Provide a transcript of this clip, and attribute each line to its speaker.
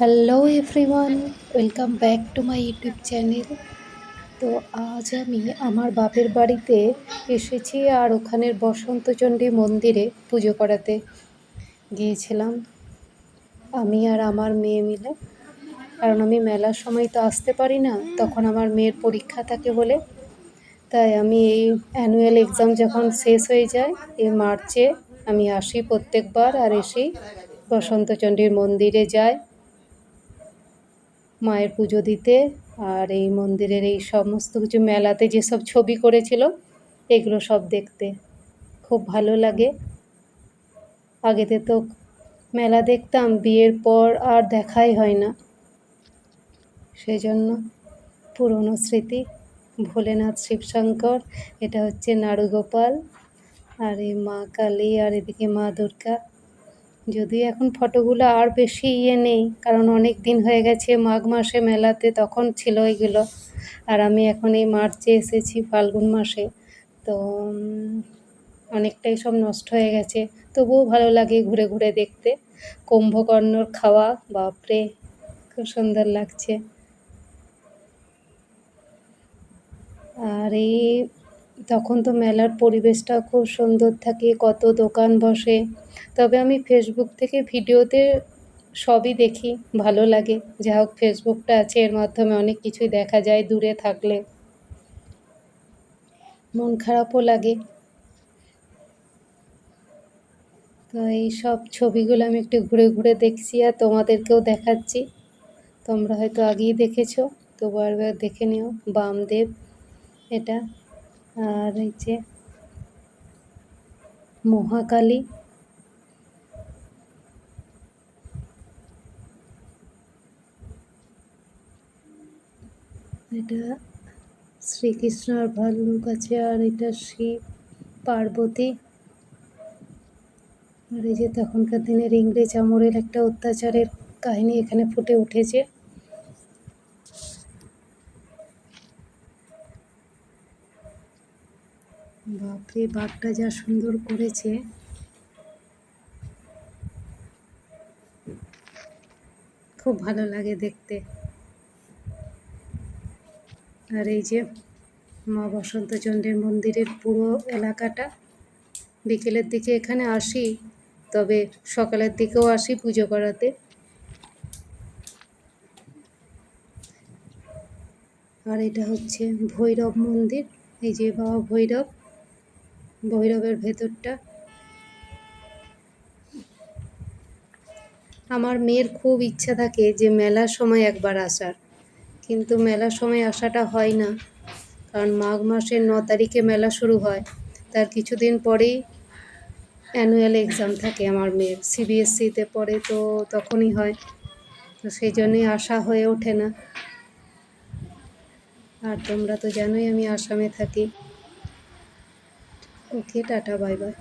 Speaker 1: Hello everyone welcome back to my YouTube channel তো আজ আমি আমার বাপের বাড়িতে এসেছি আর ওখানের বসন্তচণ্ডী মন্দিরে পুজো করাতে গিয়েছিলাম। আমি আর আমার মেয়ে মিলে। কারণ আমি মেলার সময় তো আসতে পারি না, তখন আমার মেয়ের পরীক্ষা থাকে বলে। তাই আমি এই অ্যানুয়াল এক্সাম যখন শেষ হয়ে যায়, এই মার্চে আমি আসি প্রত্যেকবার আর এসেই বসন্তচণ্ডীর মন্দিরে যাই। মায়ের পুজো দিতে আর এই মন্দিরের এই সমস্ত কিছু মেলাতে যেসব ছবি করেছিল, এগুলো সব দেখতে খুব ভালো লাগে। আগেতে তো মেলা দেখতাম, বিয়ের পর আর দেখাই হয় না। সেই জন্য পুরনো স্মৃতি, ভোলেনাথ শিবশঙ্কর, এটা হচ্ছে নাড়ুগোপাল আর এই মা কালী, আর এদিকে মা দুর্গা। যদিও এখন ফটোগুলো আর বেশি ইয়ে নেই, কারণ অনেক দিন হয়ে গেছে মাঘ মাসে মেলাতে, তখন ছিল এগুলো। আর আমি এখন এই মার্চে এসেছি ফাল্গুন মাসে। তো অনেকটাই সব নষ্ট হয়ে গেছে। তবুও ভালো লাগে ঘুরে ঘুরে দেখতে। কুম্ভকর্ণর খাওয়া, বাপরে, খুব সুন্দর লাগছে। আর এই তখন তো মেলার পরিবেশটা খুব সুন্দর থাকে, কত দোকান বসে। তবে আমি ফেসবুক থেকে ভিডিওতে সবই দেখি, ভালো লাগে। যা হোক ফেসবুকটা আছে, এর মাধ্যমে অনেক কিছুই দেখা যায় দূরে থাকলে। মন খারাপও লাগে। তো এই সব ছবিগুলো আমি একটু ঘুরে ঘুরে দেখছি আর তোমাদেরকেও দেখাচ্ছি। তোমরা হয়তো আগেই দেখেছ, তো বারবার দেখে নিও। বামদেব, এটা। আর এই যে মহাকালী। এটা শ্রীকৃষ্ণ আর ভাল্লুক আছে, আর এটা শিব পার্বতী। আর এই যে তখনকার দিনের ইংরেজ আমলের একটা অত্যাচারের কাহিনী এখানে ফুটে উঠেছে। বাপরে বাঘটা যা সুন্দর করেছে। খুব ভালো লাগে দেখতে। আর এই যে মা বসন্তচন্দ্রের মন্দিরের পুরো এলাকাটা, বিকেলের দিকে এখানে আসি, তবে সকালের দিকেও আসি পুজো করাতে। আর এটা হচ্ছে ভৈরব মন্দির, এই যে বাবা ভৈরব। ভৈরবের ভেতরটা। আমার মেয়ের খুব ইচ্ছা থাকে যে মেলার সময় একবার আসার। কিন্তু মেলার সময় আসাটা হয় না। কারণ মাঘ মাসের ন তারিখে মেলা শুরু হয়। তার কিছুদিন পরেই অ্যানুয়াল এক্সাম থাকে আমার মেয়ের। সিবিএসসিতে পড়ে তো তখনই হয়। তো সেই জন্যই আসা হয়ে ওঠে না। আর তোমরা তো জানোই আমি আসামে থাকি। ওকে টাটা বাই বাই